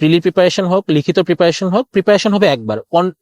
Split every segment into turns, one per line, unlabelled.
প্রিলি preparation হোক, লিখিত preparation হোক প্রিপারেশন হবে একবার।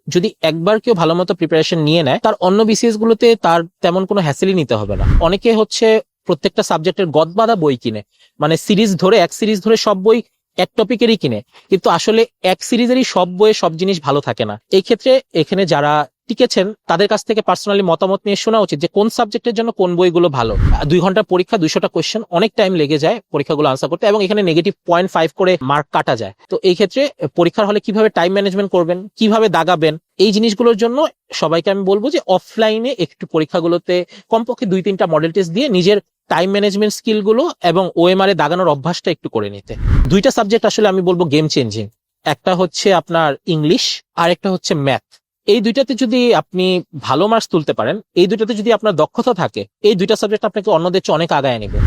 যদি একবার কেউ ভালো মতো প্রিপারেশন নিয়ে নেয়, তার অন্য বিসিএস গুলোতে তার তেমন কোনো হ্যাসেলি নিতে হবে না। অনেকে হচ্ছে প্রত্যেকটা সাবজেক্টের গদবাদা বই কিনে। মানে সিরিজ ধরে, এক সিরিজ ধরে সব বই এক টপিকেরই কিনে। কিন্তু আসলে এক সিরিজেরই সব বইয়ে সব জিনিস ভালো থাকে না। এই ক্ষেত্রে এখানে যারা টিকেছেন তাদের কাছ থেকে পার্সোনালি মতামত নিয়ে শোনা উচিত যে কোন সাবজেক্টের জন্য কোন বইগুলো ভালো। দুই ঘণ্টার পরীক্ষা, দুইশোটা কোয়েশ্চেন অনেক টাইম লেগে যায় পরীক্ষাগুলো আনসার করতে এবং এখানে নেগেটিভ পয়েন্ট ফাইভ করে মার্ক কাটা যায়। তো এই ক্ষেত্রে পরীক্ষার হলে কীভাবে টাইম ম্যানেজমেন্ট করবেন, কীভাবে দাগাবেন, এই জিনিসগুলোর জন্য সবাইকে আমি বলব যে অফলাইনে একটু পরীক্ষাগুলোতে কমপক্ষে দুই তিনটা মডেল টেস্ট দিয়ে নিজের টাইম ম্যানেজমেন্ট স্কিলগুলো এবং ওএমআর এ দাগানোর অভ্যাসটা একটু করে নিতে। দুইটা সাবজেক্ট আসলে আমি বলব গেম চেঞ্জিং একটা হচ্ছে আপনার ইংলিশ আর একটা হচ্ছে ম্যাথ এই দুইটাতে যদি আপনি ভালো মার্কস তুলতে পারেন, এই দুইটাতে যদি আপনার দক্ষতা থাকে, এই দুইটা সাবজেক্ট আপনাকে অন্যদের চেয়ে অনেক আগায় নেবে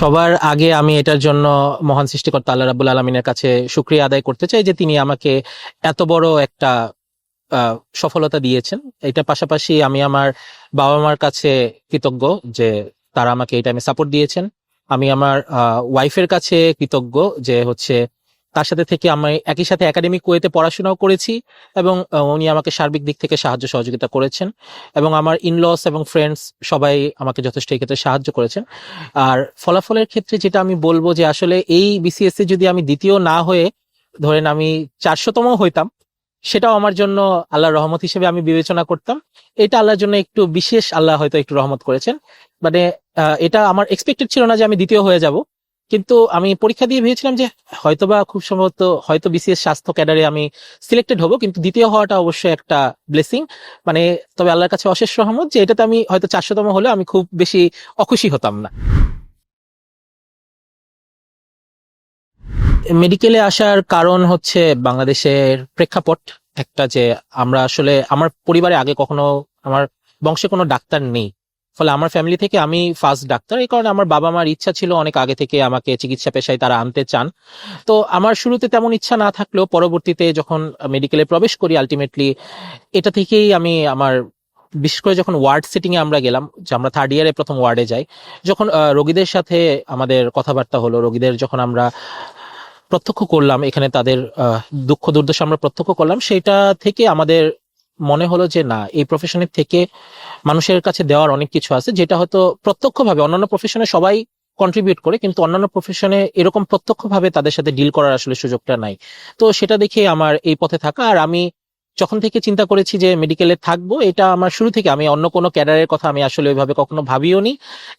সবার আগে আমি এটার জন্য মহান সৃষ্টিকর্তা আল্লাহ রাবুল আলমিনের কাছে শুক্রিয়া আদায় করতে চাই যে তিনি আমাকে এত বড় একটা সফলতা দিয়েছেন। এটা পাশাপাশি আমি আমার বাবা মার কাছে কৃতজ্ঞ যে তারা আমাকে এই টাইমে সাপোর্ট দিয়েছেন। আমি আমার ওয়াইফের কাছে কৃতজ্ঞ যে হচ্ছে তার সাথে থেকে আমি একই সাথে একাডেমিক ওয়েতে পড়াশোনাও করেছি এবং উনি আমাকে সার্বিক দিক থেকে সাহায্য সহযোগিতা করেছেন এবং আমার ইনলস এবং ফ্রেন্ডস সবাই আমাকে যথেষ্ট এই ক্ষেত্রে সাহায্য করেছেন। আর ফলাফলের ক্ষেত্রে যেটা আমি বলব যে আসলে এই বিসিএস যদি আমি দ্বিতীয় না হয়ে ধরেন আমি চারশোতম হইতাম, সেটাও আমার জন্য আল্লাহর রহমত হিসেবে আমি বিবেচনা করতাম। এটা আল্লাহর জন্য একটু বিশেষ আল্লাহ হয়তো একটু রহমত করেছেন। মানে এটা আমার এক্সপেক্টেড ছিল না যে আমি দ্বিতীয় হয়ে যাব। কিন্তু আমি পরীক্ষা দিয়ে ভেবেছিলাম যে হয়তোবা খুব সম্ভবত হয়তো বিসিএস স্বাস্থ্য ক্যাডারে আমি সিলেক্টেড হব, কিন্তু দ্বিতীয় হওয়াটা অবশ্যই একটা ব্লেসিং মানে তবে আল্লাহর কাছে অশেষ রহমত যে এটাতে আমি হয়তো চারশোতম হলে আমি খুব বেশি অখুশি হতাম না। মেডিকেলে আসার কারণ হচ্ছে বাংলাদেশের প্রেক্ষাপট একটা যে আমরা আসলে, আমার পরিবারে আগে কখনো আমার বংশে কোনো ডাক্তার নেই। ফলে আমার ফ্যামিলি থেকে আমি ফার্স্ট ডাক্তার। এই কারণে আমার বাবা মার ইচ্ছা ছিল অনেক আগে থেকে আমাকে চিকিৎসা পেশায় তারা আনতে চান। তো আমার শুরুতে তেমন ইচ্ছা না থাকলেও পরবর্তীতে যখন মেডিকেলে প্রবেশ করি আলটিমেটলি এটা থেকেই আমি আমার, বিশেষ করে যখন ওয়ার্ড সেটিং এ আমরা গেলাম, যে আমরা থার্ড ইয়ারে প্রথম ওয়ার্ডে যাই, যখন রোগীদের সাথে আমাদের কথাবার্তা হলো, রোগীদের যখন আমরা প্রত্যক্ষ করলাম, এখানে তাদের দুঃখ দুর্দশা আমরা প্রত্যক্ষ করলাম, সেটা থেকে আমাদের মনে হলো যে না, এই প্রফেশনের থেকে মানুষের কাছে দেওয়ার অনেক কিছু আছে, যেটা হয়তো প্রত্যক্ষভাবে অন্যান্য প্রফেশনে সবাই কন্ট্রিবিউট করে, কিন্তু অন্যান্য প্রফেশনে এরকম প্রত্যক্ষভাবে তাদের সাথে ডিল করার আসলে সুযোগটা নাই। তো সেটা দেখে আমার এই পথে থাকা, আর আমি যখন থেকে চিন্তা করেছি যে মেডিকেলে থাকব, এটা আমার শুরু থেকে, আমি অন্য কোনো ক্যাডারের কথা আমি আসলে ওইভাবে কখনো ভাবিও নি।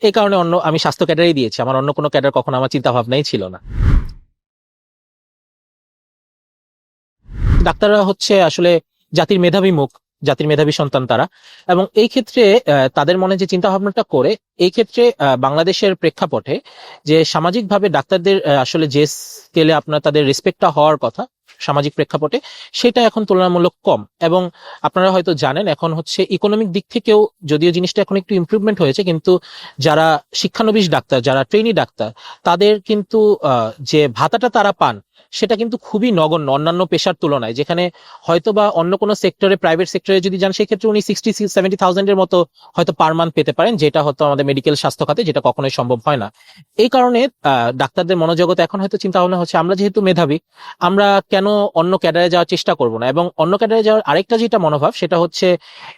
এই কারণে অন্য, আমি স্বাস্থ্য ক্যাডারেই দিয়েছি, আমার অন্য কোনো ক্যাডার কখনো আমার চিন্তা ভাবনাই ছিল না। ডাক্তাররা হচ্ছে আসলে জাতির মেধাবী মুখ, জাতির মেধাবী সন্তান তারা। এবং এই ক্ষেত্রে তাদের মনে যে চিন্তা ভাবনাটা করে, এই ক্ষেত্রে বাংলাদেশের প্রেক্ষাপটে যে সামাজিকভাবে ডাক্তারদের আসলে যে স্কেলে আপনার তাদের রেসপেক্টটা হওয়ার কথা, সামাজিক প্রেক্ষাপটে, সেটা এখন তুলনামূলক কম। এবং আপনারা হয়তো জানেন, এখন হচ্ছে ইকোনমিক দিক থেকেও যদিও জিনিসটা এখন একটু ইমপ্রুভমেন্ট হয়েছে, কিন্তু যারা শিক্ষানবিশ ডাক্তার, যারা ট্রেনি ডাক্তার, তাদের কিন্তু যে ভাতাটা তারা পান সেটা কিন্তু খুবই নগণ্য অন্যান্য পেশার তুলনায়, যেখানে হয়তো বা অন্য কোনো সেক্টরে প্রাইভেট সেক্টরে যদি যান, সেক্ষেত্রে উনি সিক্সটি সেভেন্টি থাউজেন্ডের মতো হয়তো পার মান্থ পেতে পারেন, যেটা হয়তো আমাদের মেডিকেল স্বাস্থ্য খাতে যেটা কখনোই সম্ভব হয় না। এই কারণে ডাক্তারদের মনোজগতে এখন হয়তো চিন্তা ভাবনা হচ্ছে, আমরা যেহেতু মেধাবী, আমরা কেন অন্য ক্যাডারে যাওয়ার চেষ্টা করব না? এবং অন্য ক্যাডারে যাওয়ার আরেকটা যেটা মনোভাব, সেটা হচ্ছে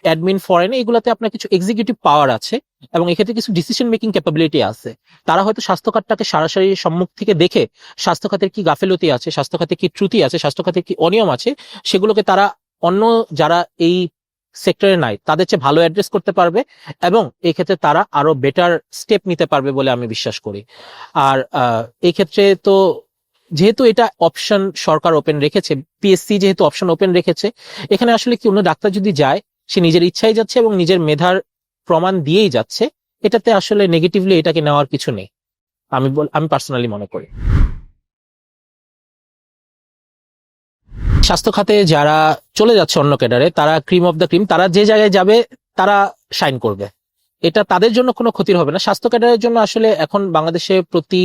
অ্যাডমিন ফরেন এগুলাতে আপনার কিছু এক্সিকিউটিভ পাওয়ার আছে। এবং এক্ষেত্রে কিছু ডিসিশন মেকিং ক্যাপাবিলিটি আছে। তারা হয়তো স্বাস্থ্য খাতটাকে সরাসরি সম্মুখ থেকে দেখে স্বাস্থ্য খাতের কি গাফেলতি আছে স্বাস্থ্য খাতে কি ত্রুটি আছে স্বাস্থ্য খাতে কি অনিয়ম আছে, সেগুলোকে তারা অন্য যারা এই সেক্টরে নাই, তাদের চেয়ে ভালো অ্যাড্রেস করতে পারবে এবং এই ক্ষেত্রে তারা আরও বেটার স্টেপ নিতে পারবে বলে আমি বিশ্বাস করি। আর এই ক্ষেত্রে তো যেহেতু এটা অপশন সরকার ওপেন রেখেছে পিএসসি যেহেতু অপশন ওপেন রেখেছে, এখানে আসলে কি অন্য ডাক্তার যদি যায়, সে নিজের ইচ্ছাই যাচ্ছে এবং নিজের মেধার প্রমাণ দিয়েই যাচ্ছে, এটাতে আসলে নেগেটিভলি এটাকে নেওয়ার কিছু নেই। আমি আমি পার্সোনালি মনে করি। স্বাস্থ্য খাতে যারা চলে যাচ্ছে অন্য ক্যাডারে, তারা ক্রিম অফ দ্য ক্রিম তারা যে জায়গায় যাবে, তারা সাইন করবে। এটা তাদের জন্য কোনো ক্ষতির হবে না। স্বাস্থ্য ক্যাডারের জন্য আসলে এখন বাংলাদেশে প্রতি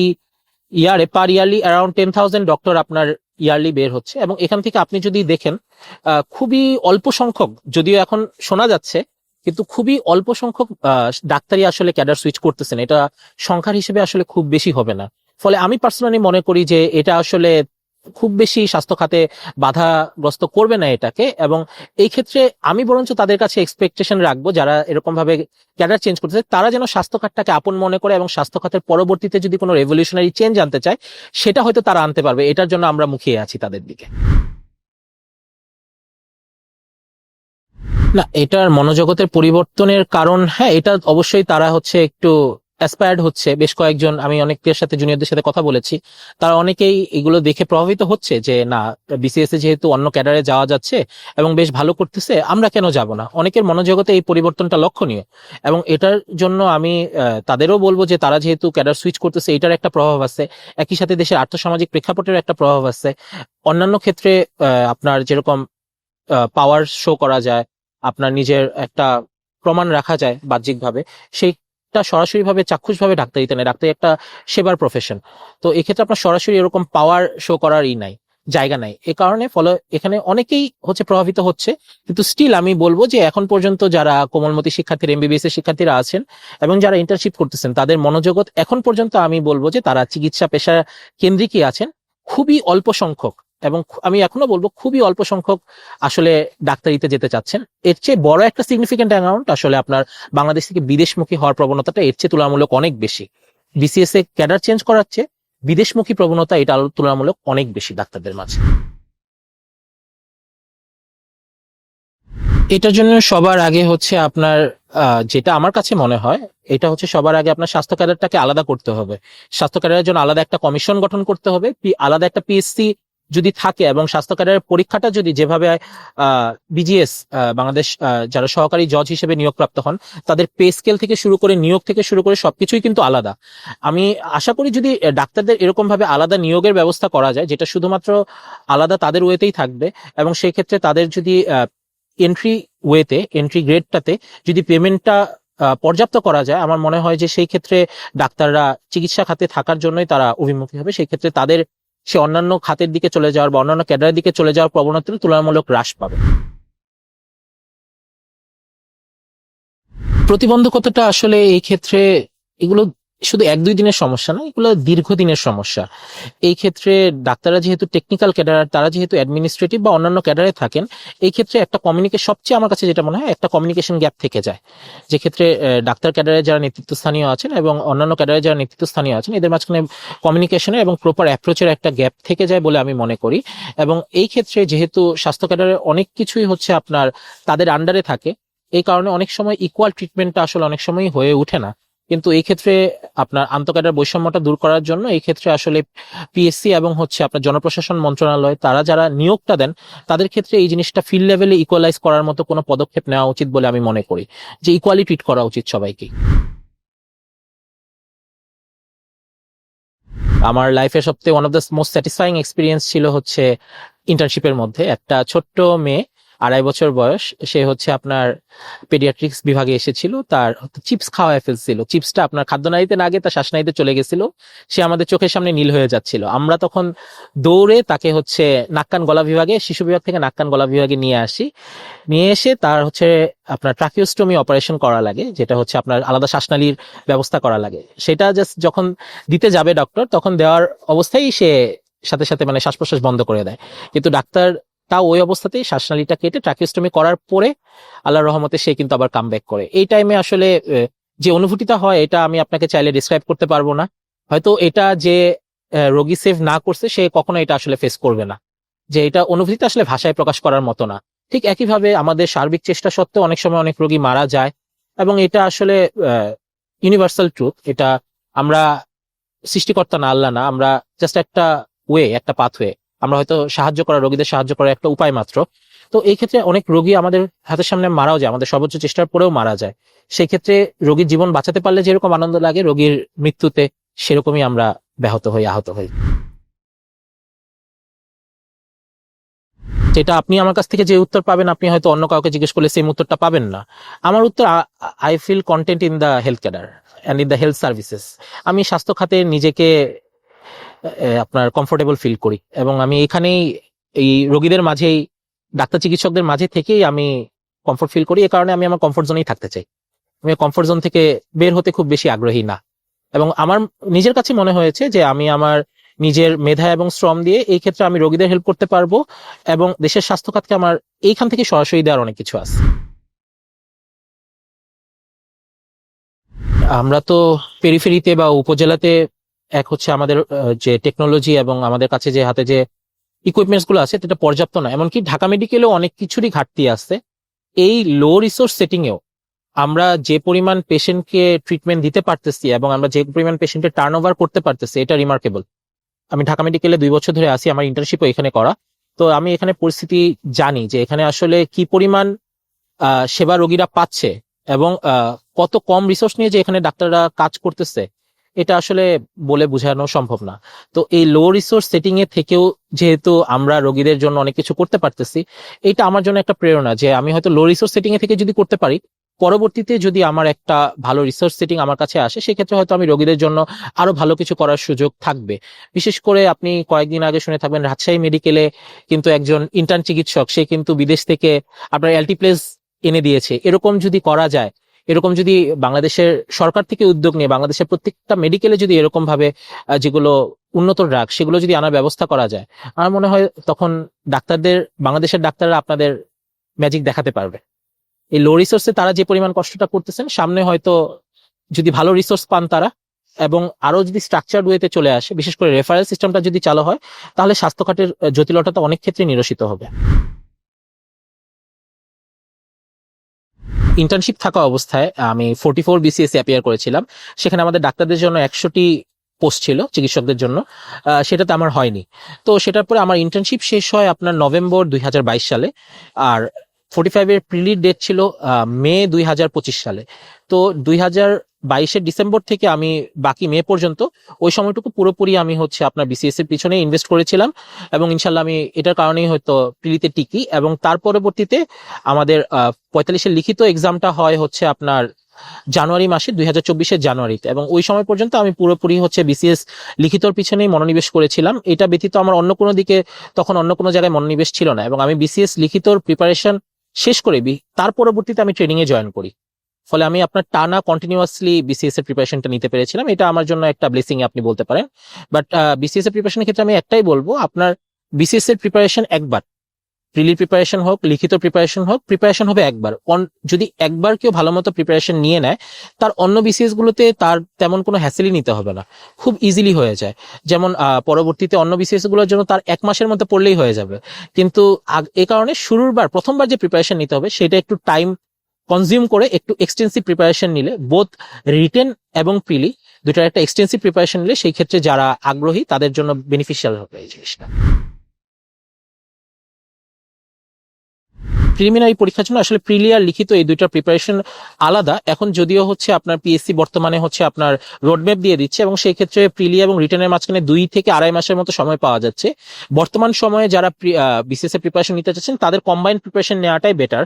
ইয়ারে per yearly around ten thousand doctor আপনার ইয়ারলি বের হচ্ছে এবং এখান থেকে আপনি যদি দেখেন খুবই অল্প সংখ্যক, যদিও এখন শোনা যাচ্ছে কিন্তু খুবই অল্প সংখ্যক ডাক্তারই আসলে ক্যাডার সুইচ করতেছেন। এটা সংখ্যার হিসেবে আসলে খুব বেশি হবে না। ফলে আমি পার্সোনালি মনে করি যে এটা আসলে খুব বেশি স্বাস্থ্য খাতে বাধাগ্রস্ত করবে না এটাকে। এবং এই ক্ষেত্রে আমি বরঞ্চ তাদের কাছে এক্সপেকটেশন রাখব যারা এরকম ভাবে ক্যাডার চেঞ্জ করতেছে, তারা যেন স্বাস্থ্য খাতটাকে আপন মনে করে এবং স্বাস্থ্য খাতের পরবর্তীতে যদি কোনো রেভলিউশনারি চেঞ্জ আনতে চায়, সেটা হয়তো তারা আনতে পারবে। এটার জন্য আমরা মুখিয়ে আছি তাদের দিকে। না, এটার মনোজগতের পরিবর্তনের কারণ হ্যাঁ এটা অবশ্যই তারা হচ্ছে একটু অ্যাসপায়ার্ড হচ্ছে। বেশ কয়েকজন, আমি অনেকের সাথে জুনিয়রদের সাথে কথা বলেছি। তারা অনেকেই এগুলো দেখে প্রভাবিত হচ্ছে যে, না বিসিএস এ যেহেতু অন্য ক্যাডারে যাওয়া যাচ্ছে এবং বেশ ভালো করতেছে, আমরা কেন যাব না? অনেকের মনোজগতে এই পরিবর্তনটা লক্ষণীয়। এবং এটার জন্য আমি তাদেরও বলব যে, তারা যেহেতু ক্যাডার সুইচ করতেছে, এটার একটা প্রভাব আছে। একই সাথে দেশের আর্থসামাজিক প্রেক্ষাপটের একটা প্রভাব আছে। অন্যান্য ক্ষেত্রে আপনার যেরকম পাওয়ার শো করা যায় আপনার নিজের একটা প্রমাণ রাখা যায় বাহ্যিকভাবে, সেইটা সরাসরি ভাবে চাক্ষুষ ভাবে ডাক্তারিতে নেই ডাক্তারি একটা সেবার প্রফেশন তো এক্ষেত্রে আপনার সরাসরি এরকম পাওয়ার শো করারই নাই, জায়গা নাই। এ কারণে ফলে এখানে অনেকেই হচ্ছে প্রভাবিত হচ্ছে, কিন্তু স্টিল আমি বলব যে এখন পর্যন্ত যারা কোমলমতি শিক্ষার্থীরা এমবিবিএস এর শিক্ষার্থীরা আছেন এবং যারা ইন্টার্নশিপ করতেছেন, তাদের মনোজগৎ এখন পর্যন্ত আমি বলব যে তারা চিকিৎসা পেশা কেন্দ্রিকই আছেন, খুবই অল্প সংখ্যক। এবং আমি এখনও বলব খুবই অল্প সংখ্যক আসলে ডাক্তারিতে যেতে চাচ্ছেন। এর চেয়ে বড় একটা সিগনিফিকেন্ট অ্যামাউন্ট আসলে আপনার বাংলাদেশ থেকে বিদেশমুখী হওয়ার প্রবণতাটা এর চেয়ে তুলনামূলক অনেক বেশি। বিসিএস এ ক্যাডার চেঞ্জ করার চেয়ে বিদেশমুখী প্রবণতা এটা তুলনামূলক অনেক বেশি ডাক্তারদের মাঝে। এটার জন্য সবার আগে হচ্ছে আপনার যেটা আমার কাছে মনে হয়, এটা হচ্ছে সবার আগে আপনার স্বাস্থ্য ক্যাডারটাকে আলাদা করতে হবে। স্বাস্থ্য ক্যাডারের জন্য আলাদা একটা কমিশন গঠন করতে হবে আলাদা একটা পিএসসি যদি থাকে এবং স্বাস্থ্য ক্যাডারের পরীক্ষাটা যদি যেভাবে বিজিএস বাংলাদেশ যারা সহকারী জজ হিসেবে নিয়োগপ্রাপ্ত হন, তাদের পে স্কেল থেকে শুরু করে, নিয়োগ থেকে শুরু করে সবকিছুই কিন্তু আলাদা। আমি আশা করি যদি ডাক্তারদের এরকম ভাবে আলাদা নিয়োগের ব্যবস্থা করা যায়, যেটা শুধুমাত্র আলাদা তাদের ওয়েতেই থাকবে, এবং সেই ক্ষেত্রে তাদের যদি এন্ট্রি ওয়েতে এন্ট্রি গ্রেডটাতে যদি পেমেন্টটা পর্যাপ্ত করা যায়, আমার মনে হয় যে সেই ক্ষেত্রে ডাক্তাররা চিকিৎসা খাতে থাকার জন্যই তারা অভিমুখী হবে, সেই ক্ষেত্রে তাদের সে অন্যান্য খাতের দিকে চলে যাওয়ার বা অন্যান্য ক্যাডারের দিকে চলে যাওয়ার প্রবণতা তুলনামূলক হ্রাস পাবে। প্রতিবন্ধকতাটা আসলে এই ক্ষেত্রে এগুলো শুধু এক, দুই দিনের সমস্যা না, এগুলো দীর্ঘদিনের সমস্যা। এই ক্ষেত্রে ডাক্তাররা যেহেতু টেকনিক্যাল ক্যাডার তারা যেহেতু অ্যাডমিনিস্ট্রেটিভ বা অন্যান্য ক্যাডারে থাকেন, এই ক্ষেত্রে একটা কমিউনিকেশন সবচেয়ে আমার কাছে যেটা মনে হয়, একটা কমিউনিকেশন গ্যাপ থেকে যায়। যে ক্ষেত্রে ডাক্তার ক্যাডারে যারা নেতৃত্বস্থানীয় আছেন এবং অন্যান্য ক্যাডারে যারা নেতৃত্বস্থানীয় আছেন, এদের মাঝখানে কমিউনিকেশনের এবং প্রপার অ্যাপ্রোচের একটা গ্যাপ থেকে যায় বলে আমি মনে করি। এবং এই ক্ষেত্রে যেহেতু স্বাস্থ্য ক্যাডারে অনেক কিছুই হচ্ছে আপনার তাদের আন্ডারে থাকে, এই কারণে অনেক সময় ইকুয়াল ট্রিটমেন্টটা আসলে অনেক সময় হয়ে ওঠে না। কিন্তু এই ক্ষেত্রে আপনার আন্তঃক্যাডার বৈষম্যটা দূর করার জন্য এই ক্ষেত্রে আসলে পিএসসি এবং হচ্ছে আপনার জনপ্রশাসন মন্ত্রণালয়, তারা যারা নিয়োগটা দেন, তাদের ক্ষেত্রে এই জিনিসটা ফিল্ড লেভেলে ইকুয়ালাইজ করার মতো কোনো পদক্ষেপ নেওয়া উচিত বলে আমি মনে করি। যে ইকুয়ালি ট্রিট করা উচিত সবাইকে আমার লাইফের সবথেকে one of the most satisfying experience ছিল হচ্ছে ইন্টার্নশিপের মধ্যে। একটা ছোট্ট মেয়ে আড়াই বছর বয়স, সে হচ্ছে আপনার পেডিয়াট্রিক্স বিভাগে এসেছিল, তার চিপস খাওয়ায় ফেলছিল। চিপসটা আপনার খাদ্যনালীতে না আগে তার শ্বাসনালীতে চলে গেছিল, সে আমাদের চোখের সামনে নীল হয়ে যাচ্ছিল। আমরা তখন দৌড়ে তাকে হচ্ছে নাক্কান গলা বিভাগে, শিশু বিভাগ থেকে নাক্কান গলা বিভাগে নিয়ে আসি। নিয়ে এসে তার হচ্ছে আপনার ট্রাকিওস্টমি অপারেশন করা লাগে, যেটা হচ্ছে আপনার আলাদা শ্বাসনালীর ব্যবস্থা করা লাগে। সেটা জাস্ট যখন দিতে যাবে ডক্টর তখন দেওয়ার অবস্থায় সে সাথে সাথে মানে শ্বাস প্রশ্বাস বন্ধ করে দেয়। কিন্তু ডাক্তার তা ওই অবস্থাতেই শ্বাসনালীটা কেটে ট্রাকিওস্টমি করার পরে আল্লাহর রহমতে সে কিন্তু আবার কাম করে। এই টাইমে আসলে যে অনুভূতিটা হয়, এটা আমি আপনাকে চাইলে ডিসক্রাইব করতে পারব না। হয়তো এটা যে রোগী সেভ না করছে, সে কখনো এটা আসলে ফেস করবে না। যে এটা অনুভূতিটা আসলে ভাষায় প্রকাশ করার মতো না। ঠিক একইভাবে আমাদের সার্বিক চেষ্টা সত্ত্বেও অনেক সময় অনেক রোগী মারা যায় এবং এটা আসলে ইউনিভার্সাল ট্রুথ এটা আমরা সৃষ্টিকর্তা না, আল্লাহ না, আমরা জাস্ট একটা ওয়ে একটা পাথওয়ে আমরা হয়তো সাহায্য করা, রোগীদের সাহায্য করার একটা উপায় মাত্র। তো এই ক্ষেত্রে অনেক রোগী আমাদের হাতের সামনে মারাও যায়, আমাদের সর্বোচ্চ চেষ্টার পরেও মারা যায়। সেই ক্ষেত্রে রোগীর জীবন বাঁচাতে পারলে যেরকম আনন্দ লাগে, রোগীর মৃত্যুতে সেরকমই আমরা ব্যাহত হই, আহত হই। যেটা আপনি আমার কাছ থেকে যে উত্তর পাবেন, আপনি হয়তো অন্য কাউকে জিজ্ঞেস করলে সেই উত্তরটা পাবেন না। আমার উত্তর I feel content in the health cadre and in the health services আমি স্বাস্থ্য খাতে নিজেকে আপনার কমফোর্টেবল ফিল করি। এবং আমি এখানেই এই রোগীদের মাঝেই, ডাক্তার চিকিৎসকদের মাঝে থেকেই আমি কমফোর্ট ফিল করি। এ কারণে আমি আমার কমফোর্ট জোনেই থাকতে চাই। আমি কমফোর্ট জোন থেকে বের হতে খুব বেশি আগ্রহী না। এবং আমার নিজের কাছে মনে হয়েছে যে আমি আমার নিজের মেধা এবং শ্রম দিয়ে এই ক্ষেত্রে আমি রোগীদের হেল্প করতে পারব এবং দেশের স্বাস্থ্য খাতকে আমার এইখান থেকে সরাসরি দেওয়ার অনেক কিছু আছে। আমরা তো পেরিফেরিতে বা উপজেলাতে এক হচ্ছে আমাদের যে টেকনোলজি এবং আমাদের কাছে যে হাতে যে ইকুইপমেন্টসগুলো আছে, সেটা পর্যাপ্ত না এমনকি ঢাকা মেডিকেলেও অনেক কিছুরই ঘাটতি আছে। এই লো রিসোর্স সেটিংয়েও আমরা যে পরিমাণ পেশেন্টকে ট্রিটমেন্ট দিতে পারতেছি এবং আমরা যে পরিমাণ পেশেন্টের টার্ন ওভার করতে পারতেছি, এটা রিমার্কেবল আমি ঢাকা মেডিকেলে দুই বছর ধরে আসি আমার ইন্টার্নশিপও এখানে করা। তো আমি এখানে পরিস্থিতি জানি যে এখানে আসলে কি পরিমাণ সেবা রোগীরা পাচ্ছে এবং কত কম রিসোর্স নিয়ে যে এখানে ডাক্তাররা কাজ করতেছে। এটা আসলে বলে বোঝানো সম্ভব না। তো এই লো রিসোর্স সেটিং এ থেকেও যেহেতু আমরা রোগীদের জন্য অনেক কিছু করতে পারতেছি, এটা আমার জন্য একটা প্রেরণা যে আমি হয়তো লো রিসোর্স সেটিং এ থেকে যদি করতে পারি, পরবর্তীতে যদি আমার একটা ভালো রিসার্চ সেটিং আমার কাছে আসে, সেক্ষেত্রে হয়তো আমি রোগীদের জন্য আরও ভালো কিছু করার সুযোগ থাকবে। বিশেষ করে আপনি কয়েকদিন আগে শুনে থাকবেন, রাজশাহী মেডিকেলে কিন্তু একজন ইন্টার্ন চিকিৎসক, সে কিন্তু বিদেশ থেকে আপনার অ্যালটিপ্লেস এনে দিয়েছে। এরকম যদি করা যায় এরকম যদি বাংলাদেশের সরকার থেকে উদ্যোগ নিয়ে, বাংলাদেশের প্রত্যেকটা মেডিকেলে যদি এরকম ভাবে যেগুলো উন্নত ড্রাগ সেগুলো যদি আনার ব্যবস্থা করা যায়, আমার মনে হয় তখন ডাক্তারদের, বাংলাদেশের ডাক্তাররা আপনাদের ম্যাজিক দেখাতে পারবে। এই লো রিসোর্সে তারা যে পরিমাণ কষ্টটা করতেছেন, সামনে হয়তো যদি ভালো রিসোর্স পান তারা, এবং আরও যদি স্ট্রাকচার ওয়েতে চলে আসে, বিশেষ করে রেফারেল সিস্টেমটা যদি চালু হয়, তাহলে স্বাস্থ্য খাতের জটিলতা অনেক ক্ষেত্রে নিরসিত হবে। ইন্টার্নশিপ থাকা অবস্থায়, আমি ফোর্টি ফোর বিসিএস অ্যাপিয়ার করেছিলাম। সেখানে আমাদের ডাক্তারদের জন্য একশোটি পোস্ট ছিল চিকিৎসকদের জন্য। সেটা সেটাতে আমার হয়নি। তো সেটার পরে আমার ইন্টার্নশিপ শেষ হয় আপনার নভেম্বর দুই হাজার বাইশ সালে। আর ফোর্টি ফাইভের প্রিলিড ডেট ছিল মে দুই হাজার পঁচিশ সালে। তো দুই হাজার বাইশের ডিসেম্বর থেকে আমি বাকি মে পর্যন্ত, ওই সময়টুকু পুরোপুরি আমি হচ্ছে আপনার বিসিএস এর পিছনে ইনভেস্ট করেছিলাম এবং ইনশাল্লাহ আমি এটার কারণেই হয়তো প্রিলিতে টিকি এবং তার পরবর্তীতে আমাদের পঁয়তাল্লিশের লিখিত এক্সামটা হয় হচ্ছে আপনার জানুয়ারি মাসে, দুই হাজার চব্বিশের জানুয়ারিতে এবং ওই সময় পর্যন্ত আমি পুরোপুরি হচ্ছে বিসিএস লিখিতর পিছনেই মনোনিবেশ করেছিলাম। এটা ব্যতীত আমার অন্য কোনো দিকে তখন অন্য কোনো জায়গায় মনোনিবেশ ছিল না এবং আমি বিসিএস লিখিতর প্রিপারেশন শেষ করে তার পরবর্তীতে আমি ট্রেনিংয়ে জয়েন করি। ফলে আমি আপনার টানা কন্টিনিউয়াসলি বিসিএস এর প্রিপারেশনটা নিতে পেরেছিলাম। এটা আমার জন্য একটা ব্লেসিং আপনি বলতে পারেন। বাট বিসিএস এর প্রিপারেশনের ক্ষেত্রে আমি একটাই বলব, আপনার বিসিএস এর প্রিপারেশন একবার। প্রিলি প্রিপারেশন হোক, লিখিত প্রিপারেশন হোক প্রিপারেশন হবে একবার। যদি একবার কেউ ভালো মতো প্রিপারেশন নিয়ে নেয়, তার অন্য বিসিএস গুলোতে তার তেমন কোনো হ্যাসেলই নিতে হবে না। খুব ইজিলি হয়ে যায়। যেমন পরবর্তীতে অন্য বিসিএসগুলোর জন্য তার এক মাসের মধ্যে পড়লেই হয়ে যাবে। কিন্তু এ কারণে শুরুর বার প্রথমবার যে প্রিপারেশন নিতে হবে, সেটা একটু টাইম কনজিউম করে একটু এক্সটেন্সিভ প্রিপারেশন নিলে বোধ রিটেন এবং পিলি দুটার একটা এক্সটেন্সিভ প্রিপারেশন নিলে, সেই ক্ষেত্রে যারা আগ্রহী, তাদের জন্য বেনিফিশিয়াল হবে এই জিনিসটা। প্রিলিমিনারি পরীক্ষার জন্য আসলে প্রিলি আর লিখিত এই দুইটার প্রিপারেশন আলাদা। এখন যদিও হচ্ছে আপনার পিএসসি বর্তমানে হচ্ছে আপনার রোডম্যাপ দিয়ে দিচ্ছে এবং সেই ক্ষেত্রে প্রিলি এবং রিটার্নের মাঝখানে দুই থেকে আড়াই মাসের মতো সময় পাওয়া যাচ্ছে। বর্তমান সময়ে যারা বিসিএস এর প্রিপারেশন নিতে চাচ্ছেন, তাদের কম্বাইন্ড প্রিপারেশন নেওয়াটাই বেটার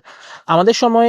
আমাদের সময়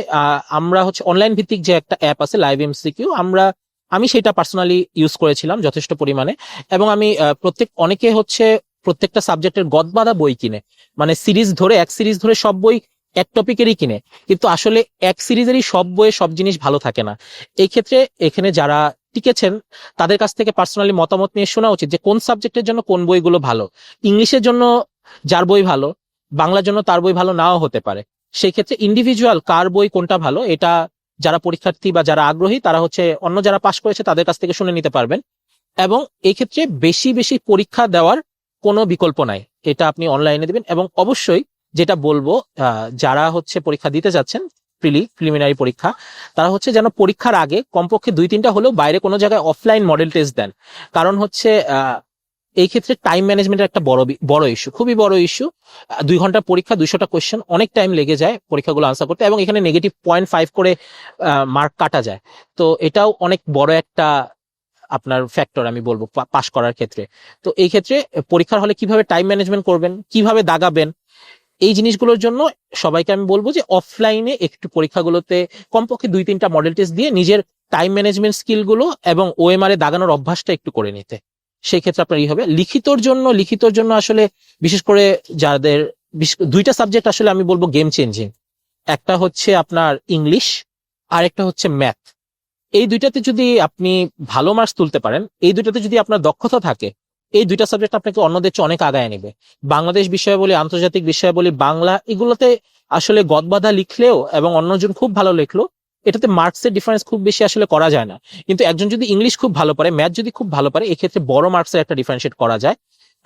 আমরা হচ্ছে অনলাইন ভিত্তিক যে একটা অ্যাপ আছে লাইভ এমসিকিউ আমরা, আমি সেটা পার্সোনালি ইউজ করেছিলাম যথেষ্ট পরিমাণে। এবং আমি প্রত্যেক, অনেকে হচ্ছে প্রত্যেকটা সাবজেক্টের গদবাদা বই কিনে। মানে সিরিজ ধরে, এক সিরিজ ধরে সব বই এক টপিকেরই কিনে। কিন্তু আসলে এক সিরিজেরই সব বইয়ে সব জিনিস ভালো থাকে না। এই ক্ষেত্রে এখানে যারা টিকেছেন, তাদের কাছ থেকে পার্সোনালি মতামত নিয়ে শোনা উচিত যে কোন সাবজেক্টের জন্য কোন বইগুলো ভালো। ইংলিশের জন্য যার বই ভালো, বাংলার জন্য তার বই ভালো নাও হতে পারে। সেই ক্ষেত্রে ইন্ডিভিজুয়াল কার বই কোনটা ভালো, এটা যারা পরীক্ষার্থী বা যারা আগ্রহী, তারা হচ্ছে অন্য যারা পাশ করেছে, তাদের কাছ থেকে শুনে নিতে পারবেন। এবং এই ক্ষেত্রে বেশি বেশি পরীক্ষা দেওয়ার কোনো বিকল্প নাই। এটা আপনি অনলাইনে দেবেন এবং অবশ্যই যেটা বলব যারা হচ্ছে পরীক্ষা দিতে যাচ্ছেন, প্রিলি প্রিলিমিনারি পরীক্ষা, তারা হচ্ছে যেন পরীক্ষার আগে কমপক্ষে দুই তিনটা হলেও বাইরে কোনো জায়গায় অফলাইন মডেল টেস্ট দেন। কারণ হচ্ছে এই ক্ষেত্রে টাইম ম্যানেজমেন্টের একটা বড় বড় ইস্যু খুবই বড় ইস্যু দুই ঘণ্টা পরীক্ষা, দুইশোটা কোয়েশ্চেন অনেক টাইম লেগে যায় পরীক্ষাগুলো আনসার করতে এবং এখানে নেগেটিভ পয়েন্ট ফাইভ করে মার্ক কাটা যায়। তো এটাও অনেক বড় একটা, আপনার ফ্যাক্টর আমি বলব পাশ করার ক্ষেত্রে। তো এই ক্ষেত্রে পরীক্ষার হলে কীভাবে টাইম ম্যানেজমেন্ট করবেন, কীভাবে দাগাবেন এই জিনিসগুলোর জন্য সবাইকে আমি বলব যে অফলাইনে একটু পরীক্ষাগুলোতে কমপক্ষে দুই তিনটা মডেল টেস্ট দিয়ে নিজের টাইম ম্যানেজমেন্ট স্কিলগুলো এবং ওএমআর এ দাগানোর অভ্যাসটা একটু করে নিতে। সেই ক্ষেত্রে আপনার ই হবে লিখিতর জন্য লিখিতর জন্য আসলে বিশেষ করে যাদের দুইটা সাবজেক্ট আসলে আমি বলব গেম চেঞ্জিং একটা হচ্ছে আপনার ইংলিশ আর একটা হচ্ছে ম্যাথ এই দুইটাতে যদি আপনি ভালো মার্কস তুলতে পারেন, এই দুইটাতে যদি আপনার দক্ষতা থাকে এই দুইটা সাবজেক্ট আপনাকে অন্যদের চেয়ে অনেক আগায় নেবে। বাংলাদেশ বিষয় বলি, আন্তর্জাতিক বিষয় বলি, বাংলা এগুলোতে আসলে গদবাধা লিখলেও এবং অন্যজন খুব ভালো লিখলো, এটাতে মার্কসের ডিফারেন্স খুব বেশি আসলে করা যায় না। কিন্তু একজন যদি ইংলিশ খুব ভালো পারে ম্যাথ যদি খুব ভালো পারে, এক্ষেত্রে বড় মার্কসের একটা ডিফারেন্সিয়েট করা যায়।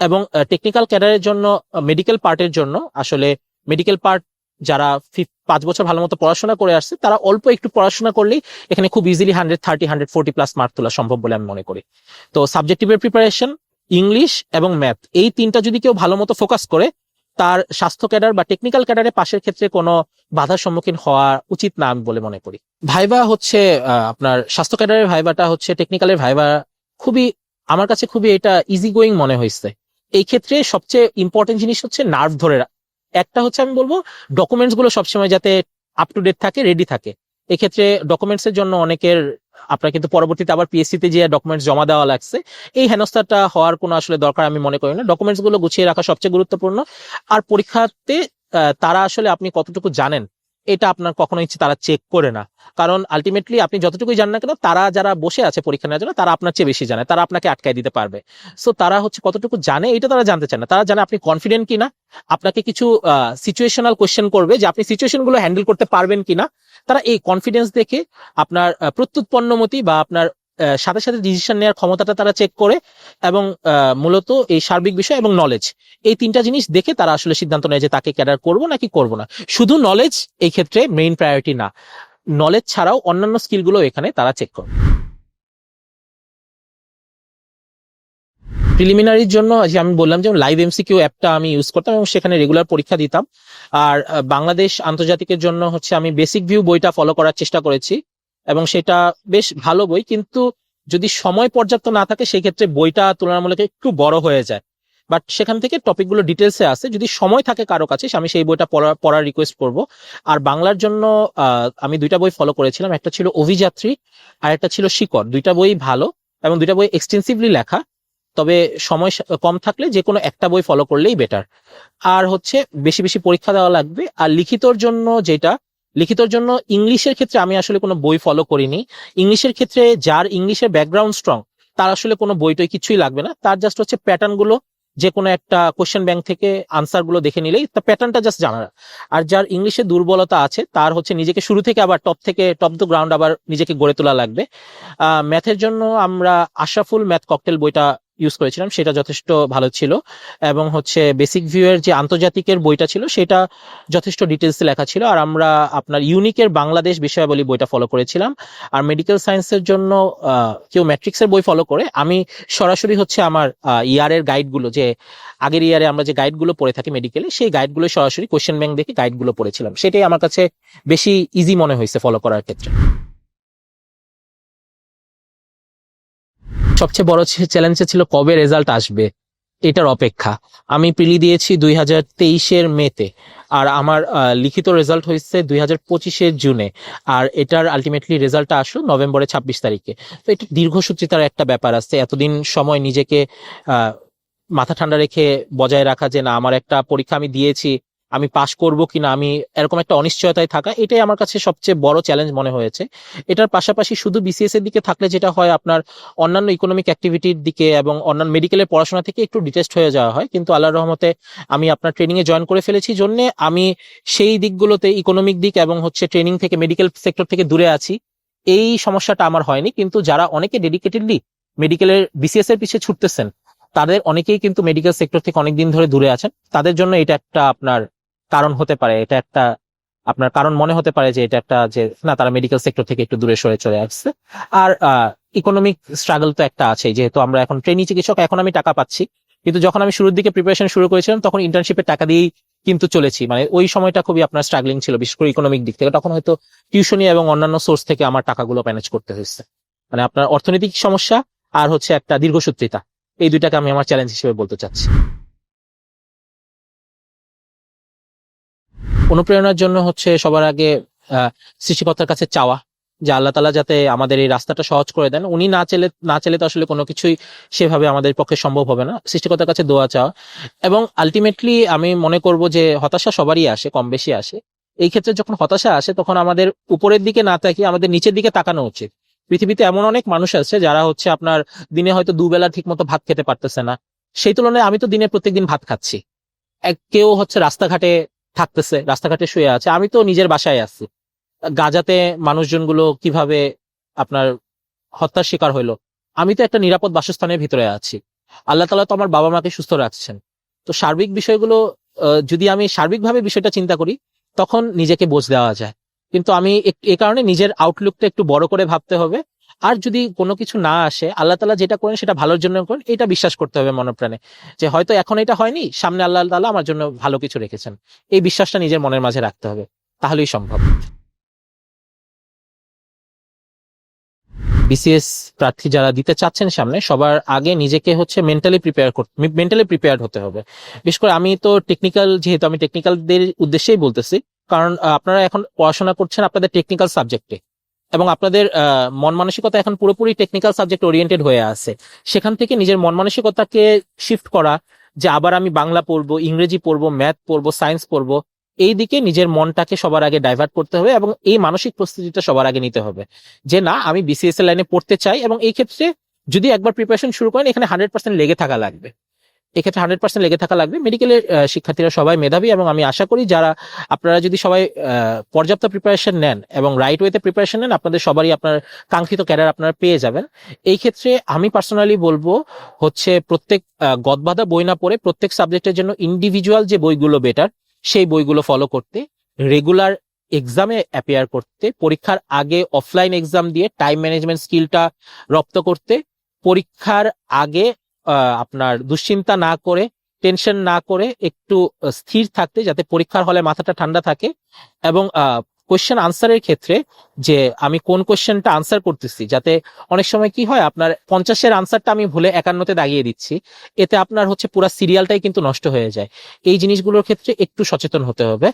এবং টেকনিক্যাল ক্যাডারের জন্য মেডিকেল পার্টের জন্য আসলে মেডিকেল পার্ট যারা পাঁচ বছর ভালো মতো পড়াশোনা করে আসছে, তারা অল্প একটু পড়াশোনা করলেই এখানে খুব easily hundred thirty hundred forty plus mark তোলা সম্ভব বলে আমি মনে করি। তো সাবজেক্টিভের প্রিপারেশন ইংলিশ এবং ম্যাথ, এই তিনটা যদি কেউ ভালো মতো ফোকাস করে, তার স্বাস্থ্য ক্যাডার বা টেকনিক্যাল ক্যাডারে পাশের ক্ষেত্রে কোনো বাধার সম্মুখীন হওয়া উচিত না আমি বলে মনে করি। ভাইবা হচ্ছে আপনার স্বাস্থ্য ক্যাডারের ভাইবাটা হচ্ছে, টেকনিক্যালের ভাইবা খুবই, আমার কাছে খুবই এটা ইজি গোয়িং মনে হয়েছে। এই ক্ষেত্রে সবচেয়ে ইম্পর্টেন্ট জিনিস হচ্ছে নার্ভ ধরে একটা হচ্ছে আমি বলব ডকুমেন্টসগুলো সবসময় যাতে আপ টু ডেট থাকে রেডি থাকে। এক্ষেত্রে ডকুমেন্টস এর জন্য অনেকের আপনার কিন্তু পরবর্তীতে আবার পিএসসি তে যে ডকুমেন্টস জমা দেওয়া লাগছে, এই হেনস্থাটা হওয়ার কোনো আসলে দরকার আমি মনে করি না। ডকুমেন্টসগুলো গুছিয়ে রাখা সবচেয়ে গুরুত্বপূর্ণ। আর পরীক্ষাতে তারা আসলে আপনি কতটুকু জানেন, এটা আপনার কখনো ইচ্ছে তারা চেক করে না। কারণ আলটিমেটলি আপনি যতটুকুই জানেন না কেন, তারা যারা বসে আছে পরীক্ষা নেওয়ার জন্য, তারা আপনার চেয়ে বেশি জানে, তারা আপনাকে আটকায় দিতে পারবে। সো তারা হচ্ছে কতটুকু জানে, এটা তারা জানতে চায় না। তারা জানে আপনি কনফিডেন্ট কিনা, আপনাকে কিছু সিচুয়েশনাল কোশ্চেন করবে যে আপনি সিচুয়েশনগুলো হ্যান্ডেল করতে পারবেন কিনা। তারা এই কনফিডেন্স দেখে আপনার প্রত্যুৎপন্নমতি বা আপনার সাথে সাথে ডিসিশন নেওয়ার ক্ষমতাটা তারা চেক করে এবং মূলত এই সার্বিক বিষয় এবং নলেজ এই তিনটা জিনিস দেখে তারা আসলে সিদ্ধান্ত নেয় যে তাকে ক্যাডার করব নাকি করব না। শুধু নলেজ এই ক্ষেত্রে মেইন প্রায়োরিটি না। নলেজ ছাড়াও অন্যান্য স্কিলগুলো এখানে তারা চেক করে। প্রিলিমিনারির জন্য যে আমি বললাম যে লাইভ এমসিকিউ অ্যাপটা আমি ইউজ করতাম এবং সেখানে রেগুলার পরীক্ষা দিতাম। আর বাংলাদেশ আন্তর্জাতিকের জন্য হচ্ছে আমি বেসিক ভিউ বইটা ফলো করার চেষ্টা করেছি এবং সেটা বেশ ভালো বই, কিন্তু যদি সময় পর্যাপ্ত না থাকে সেই ক্ষেত্রে বইটা তুলনামূলক একটু বড় হয়ে যায়। বাট সেখান থেকে টপিকগুলো ডিটেলসে আছে, যদি সময় থাকে কারও কাছে, আমি সেই বইটা পড়া- পড়ার রিকোয়েস্ট করব। আর বাংলার জন্য আমি দুইটা বই ফলো করেছিলাম, একটা ছিল অভিযাত্রী আর একটা ছিল শিকড়। দুইটা বই ভালো এবং দুইটা বই এক্সটেন্সিভলি লেখা। তবে সময় কম থাকলে যে কোনো একটা বই ফলো করলেই বেটার আর হচ্ছে বেশি বেশি পরীক্ষা দেওয়া লাগবে। আর লিখিতর জন্য যেটা, লিখিতর জন্য ইংলিশের ক্ষেত্রে আমি আসলে কোনো বই ফলো করিনি। ইংলিশের ক্ষেত্রে যার ইংলিশের ব্যাকগ্রাউন্ড স্ট্রং তার আসলে কোনো বইটই কিছুই লাগবে না। তার জাস্ট হচ্ছে প্যাটার্নগুলো যে কোনো একটা কোশ্চেন ব্যাংক থেকে আনসারগুলো দেখে নিলেই তা প্যাটার্নটা জাস্ট জানা। আর যার ইংলিশে দুর্বলতা আছে, তার হচ্ছে নিজেকে শুরু থেকে আবার টপ থেকে টপ দ্য গ্রাউন্ড আবার নিজেকে গড়ে তোলা লাগবে। ম্যাথের জন্য আমরা আশরাফুল ম্যাথ ককটেল বইটা ইউজ করেছিলাম, সেটা যথেষ্ট ভালো ছিল। এবং হচ্ছে বেসিক ভিউ এর যে আন্তর্জাতিকের বইটা ছিল, সেটা যথেষ্ট ডিটেলস লেখা ছিল। আর আমরা আপনার ইউনিকের বাংলাদেশ বিষয়াবলী বইটা ফলো করেছিলাম। আর মেডিকেল সায়েন্সের জন্য কেউ ম্যাট্রিক্সের বই ফলো করে, আমি সরাসরি হচ্ছে আমার ইয়ারের গাইডগুলো যে, আগের ইয়ারে আমরা যে গাইডগুলো পড়ে থাকি মেডিকেলে সেই গাইডগুলো সরাসরি কোশ্চেন ব্যাংক দেখে গাইডগুলো পড়েছিলাম। সেটাই আমার কাছে বেশি ইজি মনে হয়েছে ফলো করার ক্ষেত্রে। সবচেয়ে বড় চ্যালেঞ্জ ছিল কবে রেজাল্ট আসবে, এটার অপেক্ষা। আমি প্রিলি দিয়েছি দুই হাজার তেইশের মেতে, আর আমার লিখিত রেজাল্ট হয়েছে দুই হাজার পঁচিশের জুনে, আর এটার আলটিমেটলি রেজাল্টটা আসলো নভেম্বরের ছাব্বিশ তারিখে। তো এটা দীর্ঘসূত্রিতার একটা ব্যাপার আছে, এতদিন সময় নিজেকে মাথা ঠান্ডা রেখে বজায় রাখা যে না, আমার একটা পরীক্ষা আমি দিয়েছি আমি পাশ করব কিনা, আমি এরকম একটা অনিশ্চয়তায় থাকা, এটাই আমার কাছে সবচেয়ে বড় চ্যালেঞ্জ মনে হয়েছে। এটার পাশাপাশি শুধু বিসিএস এর দিকে থাকলে যেটা হয়, আপনার অন্যান্য ইকোনমিক অ্যাক্টিভিটির দিকে এবং অন্যান্য মেডিকেলের পড়াশোনা থেকে একটু ডিটেস্ট হয়ে যাওয়া হয়। কিন্তু আল্লাহ রহমতে আমি আপনার ট্রেনিং এ জয়েন করে ফেলেছি, জন্য আমি সেই দিকগুলোতে ইকোনমিক দিক এবং হচ্ছে ট্রেনিং থেকে মেডিকেল সেক্টর থেকে দূরে আছি। এই সমস্যাটা আমার হয়নি, কিন্তু যারা অনেকে ডেডিকেটেডলি মেডিকেলের বিসিএস এর পিছিয়ে ছুটতেছেন, তাদের অনেকেই কিন্তু মেডিকেল সেক্টর থেকে অনেকদিন ধরে দূরে আছেন। তাদের জন্য এটা একটা আপনার কারণ হতে পারে, এটা একটা, আপনার কারণ মনে হতে পারে যে এটা একটা যে, না, তারা মেডিকেল সেক্টর থেকে একটু দূরে সরে চলে আসছে। আর ইকোনমিক স্ট্রাগল তো একটা আছে যেহেতু আমরা এখন ট্রেনি চিকিৎসক, এখন আমি টাকা পাচ্ছি। কিন্তু যখন আমি শুরুর দিকে প্রিপারেশন শুরু করেছিলাম, তখন ইন্টার্নশিপের টাকা দিয়েই কিন্তু চলেছি। মানে ওই সময়টা খুবই আপনার স্ট্রাগলিং ছিল, বিশেষ করে ইকোনমিক দিক থেকে। তখন হয়তো টিউশনি এবং অন্যান্য সোর্স থেকে আমার টাকাগুলো ম্যানেজ করতে হয়েছে। মানে আপনার অর্থনৈতিক সমস্যা আর হচ্ছে একটা দীর্ঘসূত্রিতা। এই দুইটাকে আমি আমার চ্যালেঞ্জ হিসেবে বলতে চাচ্ছি। অনুপ্রেরণার জন্য হচ্ছে সবার আগে সৃষ্টিকর্তার কাছে চাওয়া যে আল্লাহ তালা যাতে আমাদের এই রাস্তাটা সহজ করে দেন। উনি না চেলে না চেলে তো আসলে কোনো কিছুই সেভাবে আমাদের পক্ষে সম্ভব হবে না। সৃষ্টিকর্তার কাছে দোয়া চাওয়া। এবং আলটিমেটলি আমি মনে করব যে হতাশা সবারই আসে, কম বেশি আসে। এই ক্ষেত্রে যখন হতাশা আসে, তখন আমাদের উপরের দিকে না তাকিয়ে আমাদের নিচের দিকে তাকানো উচিত। পৃথিবীতে এমন অনেক মানুষ আছে যারা হচ্ছে আপনার দিনে হয়তো দুবেলা ঠিক মতো ভাত খেতে পারতেছে না। সেই তুলনায় আমি তো দিনে প্রত্যেকদিন ভাত খাচ্ছি। এক কেউ হচ্ছে রাস্তাঘাটে থাকতেছে, রাস্তাঘাটে শুয়ে আছে। আমি তো নিজের বাসায় আছি। গাজাতে মানুষজনগুলো কীভাবে আপনার হত্যার শিকার হইল? আমি তো একটা নিরাপদ বাসস্থানের ভিতরে আছি। আল্লাহ তালা তো আমার বাবা মাকে সুস্থ রাখছেন। তো সার্বিক বিষয়গুলো যদি আমি সার্বিকভাবে বিষয়টা চিন্তা করি, তখন নিজেকে বোঝ দেওয়া যায়। কিন্তু আমি এ কারণে নিজের আউটলুকটা একটু বড় করে ভাবতে হবে। আর যদি কোনো কিছু না আসে, আল্লাহ তালা যেটা করেন সেটা ভালোর জন্য করেন, এটা বিশ্বাস করতে হবে মনপ্রাণে যে হয়তো এখন এটা হয়নি, সামনে আল্লাহ তালা আমার জন্য ভালো কিছু রেখেছেন। এই বিশ্বাসটা নিজের মনের মাঝে রাখতে হবে, তাহলেই সম্ভব। বিসিএস প্রার্থী যারা দিতে চাচ্ছেন সামনে, সবার আগে নিজেকে হচ্ছে মেন্টালি প্রিপেয়ার করতে মেন্টালি প্রিপেয়ার হতে হবে। বিশেষ করে আমি তো টেকনিক্যাল যেহেতু আমি টেকনিক্যালদের উদ্দেশ্যেই বলতেছি, কারণ আপনারা এখন পড়াশোনা করছেন আপনাদের টেকনিক্যাল সাবজেক্টে এবং আপনাদের মন মানসিকতা এখন পুরোপুরি টেকনিক্যাল সাবজেক্ট ওরিয়েন্টেড হয়ে আছে। সেখান থেকে নিজের মন মানসিকতাকে শিফট করা, যে আবার আমি বাংলা পড়ব, ইংরেজি পড়ব ম্যাথ পড়ব সায়েন্স পড়ব, এই দিকে নিজের মনটাকে সবার আগে ডাইভার্ট করতে হবে এবং এই মানসিক প্রস্তুতিটা সবার আগে নিতে হবে। যে না, আমি বিসিএস এর লাইনে পড়তে চাই এবং এই ক্ষেত্রে যদি একবার প্রিপারেশন শুরু করেন, এখানে হান্ড্রেড পার্সেন্ট লেগে থাকা লাগবে। এক্ষেত্রে হান্ড্রেড পার্সেন্ট লেগে থাকা লাগবে। মেডিকেলের শিক্ষার্থীরা সবাই মেধাবী এবং আমি আশা করি যারা, আপনারা যদি সবাই পর্যাপ্ত প্রিপারেশন নেন এবং রাইট ওয়েতে প্রিপারেশন নেন, আপনাদের সবারই আপনার কাঙ্ক্ষিত ক্যারিয়ার আপনারা পেয়ে যাবেন। এই ক্ষেত্রে আমি পার্সোনালি বলব হচ্ছে প্রত্যেক গদবাধা বই না পড়ে প্রত্যেক সাবজেক্টের জন্য ইন্ডিভিজুয়াল যে বইগুলো বেটার সেই বইগুলো ফলো করতে রেগুলার এক্সামে অ্যাপিয়ার করতে, পরীক্ষার আগে অফলাইন এক্সাম দিয়ে টাইম ম্যানেজমেন্ট স্কিলটা রপ্ত করতে, পরীক্ষার আগে আপনার দুশ্চিন্তা না করে টেনশন না করে একটু স্থির থাকতে যাতে পরীক্ষার হলে মাথাটা ঠান্ডা থাকে এবং কোয়েশ্চেন আনসারের ক্ষেত্রে যে আমি কোন কোয়েশ্চেনটা আনসার করতেছি, যাতে অনেক সময় কি হয়, আপনার পঞ্চাশের আনসারটা আমি ভুলে একান্নতে দাগিয়ে দিচ্ছি, এতে আপনার হচ্ছে পুরো সিরিয়ালটাই কিন্তু নষ্ট হয়ে যায়। এই জিনিসগুলোর ক্ষেত্রে একটু সচেতন হতে হবে।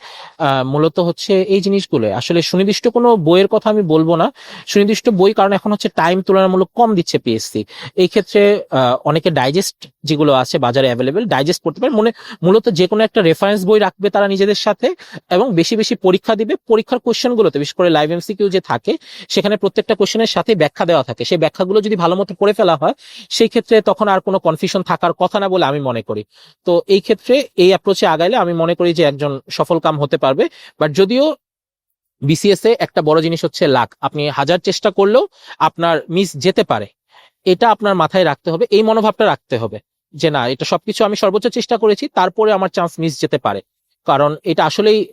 মূলত হচ্ছে এই জিনিসগুলো। আসলে সুনির্দিষ্ট কোনো বইয়ের কথা আমি বলব না। সুনির্দিষ্ট বই কারণ এখন হচ্ছে টাইম তুলনামূলক কম দিচ্ছে পিএসসি এই ক্ষেত্রে অনেকে ডাইজেস্ট যেগুলো আছে বাজারে অ্যাভেলেবেল ডাইজেস্ট করতে পারে। মনে, মূলত যে কোনো একটা রেফারেন্স বই রাখবে তারা নিজেদের সাথে এবং বেশি বেশি পরীক্ষা দিবে। পরীক্ষার কোশ্চেন গুলোতে, বিশেষ করে লাইভ এমসিকিউ যে থাকে, সেখানে প্রত্যেকটা কোশ্চেনের সাথে ব্যাখ্যা দেওয়া থাকে। সেই ব্যাখ্যাগুলো যদি ভালো মতো করে ফেলা হয়, সেই ক্ষেত্রে তখন আর কোনো কনফিউশন থাকার কথা না বলে আমি মনে করি। তো এই ক্ষেত্রে এই অ্যাপ্রোচে আগাইলে আমি মনে করি যে একজন সফল কাম হতে পারবে। বাট যদিও বিসিএস এ একটা বড় জিনিস হচ্ছে লাখ আপনি হাজার চেষ্টা করলেও আপনার মিস যেতে পারে। এটা আপনার মাথায় রাখতে হবে, এই মনোভাবটা রাখতে হবে যে না, এটা সবকিছু আমি সর্বোচ্চ চেষ্টা করেছি, তারপরে আমার চান্স মিস যেতে পারে। কারণ এটা আসলেই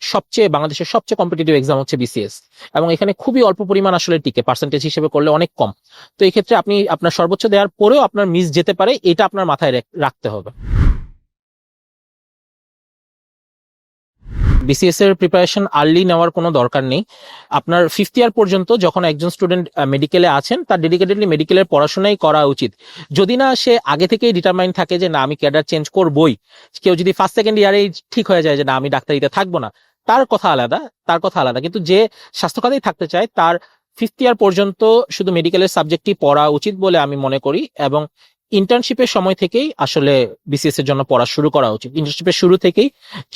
সবচেয়ে বাংলাদেশের সবচেয়ে কম্পিটিটিভ এক্সাম হচ্ছে বিসিএস এবং এখানে খুবই অল্প পরিমাণ আসলে টিকে পার্সেন্টেজ হিসেবে করলে অনেক কম। তো এক্ষেত্রে ক্ষেত্রে আপনি আপনার সর্বোচ্চ দেওয়ার পরেও আপনার মিস যেতে পারে, এটা আপনার মাথায় রেখ- রাখতে হবে। বিসিএস এর প্রিপারেশন আর্লি নেওয়ার কোনো দরকার নেই। আপনার ফিফথ ইয়ার পর্যন্ত যখন একজন স্টুডেন্ট মেডিকেলে আছেন, তার ডেডিকেটেডলি মেডিকেলের পড়াশোনাই করা উচিত। যদি না সে আগে থেকেই ডিটারমাইন থাকে যে, না, আমি ক্যাডার চেঞ্জ করবই। কেউ যদি ফার্স্ট সেকেন্ড ইয়ারেই ঠিক হয়ে যায় যে, না, আমি ডাক্তারিতে থাকব না। তার কথা আলাদা, তার কথা আলাদা। কিন্তু যে স্বাস্থ্য খাতেই থাকতে চায়, তার ফিফথ ইয়ার পর্যন্ত শুধু মেডিকেলের সাবজেক্টই পড়া উচিত বলে আমি মনে করি এবং ইন্টার্নশিপের সময় থেকেই আসলে বিসিএস এর জন্য পড়া শুরু করা উচিত। ইন্টার্নশিপের শুরু থেকেই,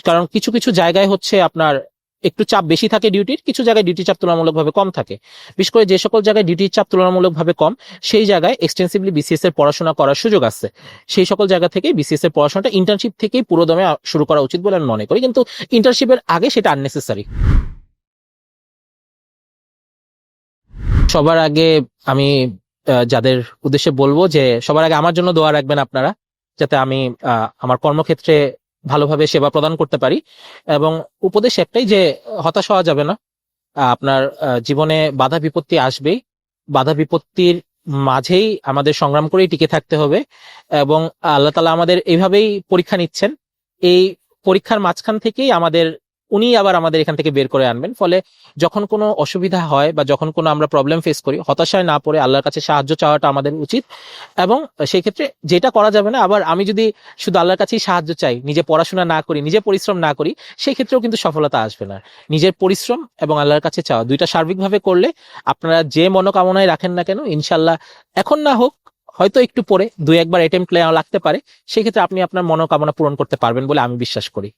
কারণ কিছু কিছু জায়গায় হচ্ছে আপনার একটু চাপ বেশি থাকে ডিউটির কিছু জায়গায় ডিউটি চাপ তুলনামূলকভাবে কম থাকে। বিশেষ করে যে সকল জায়গায় ডিউটির চাপ তুলনামূলকভাবে কম, সেই জায়গায় এক্সটেন্সিভলি বিসিএস এর পড়াশোনা করার সুযোগ আছে। সেই সকল জায়গা থেকে বিসিএস এর পড়াশোনাটা ইন্টার্নশিপ থেকেই পুরোদমে শুরু করা উচিত বলে আমি মনে করি। কিন্তু ইন্টার্নশিপের আগে সেটা আননেসেসারি সবার আগে আমি যাদের উদ্দেশ্যে বলব যে সবার আগে আমার জন্য দোয়া রাখবেন আপনারা, যাতে আমি আমার কর্মক্ষেত্রে ভালোভাবে সেবা প্রদান করতে পারি। এবং উপদেশ একটাই যে হতাশ হওয়া যাবে না। আপনার জীবনে বাধা বিপত্তি আসবেই। বাধা বিপত্তির মাঝেই আমাদের সংগ্রাম করেই টিকে থাকতে হবে এবং আল্লাহ তালা আমাদের এইভাবেই পরীক্ষা নিচ্ছেন। এই পরীক্ষার মাঝখান থেকেই আমাদের উনি আবার আমাদের এখান থেকে বের করে আনবেন। ফলে যখন কোনো অসুবিধা হয় বা যখন কোনো আমরা প্রবলেম ফেস করি, হতাশায় না পড়ে আল্লাহর কাছে সাহায্য চাওয়াটা আমাদের উচিত। এবং সেই ক্ষেত্রে যেটা করা যাবে না, আবার আমি যদি শুধু আল্লাহর কাছেই সাহায্য চাই, নিজে পড়াশোনা না করি, নিজে পরিশ্রম না করি, সেই ক্ষেত্রেও কিন্তু সফলতা আসবে না। নিজের পরিশ্রম এবং আল্লাহর কাছে চাওয়া দুইটা সার্বিকভাবে করলে আপনারা যে মনোকামনায় রাখেন না কেন ইনশাল্লাহ এখন না হোক, হয়তো একটু পরে দুই একবার অ্যাটেম্প লাগতে পারে। সেই ক্ষেত্রে আপনি আপনার মনোকামনা পূরণ করতে পারবেন বলে আমি বিশ্বাস করি।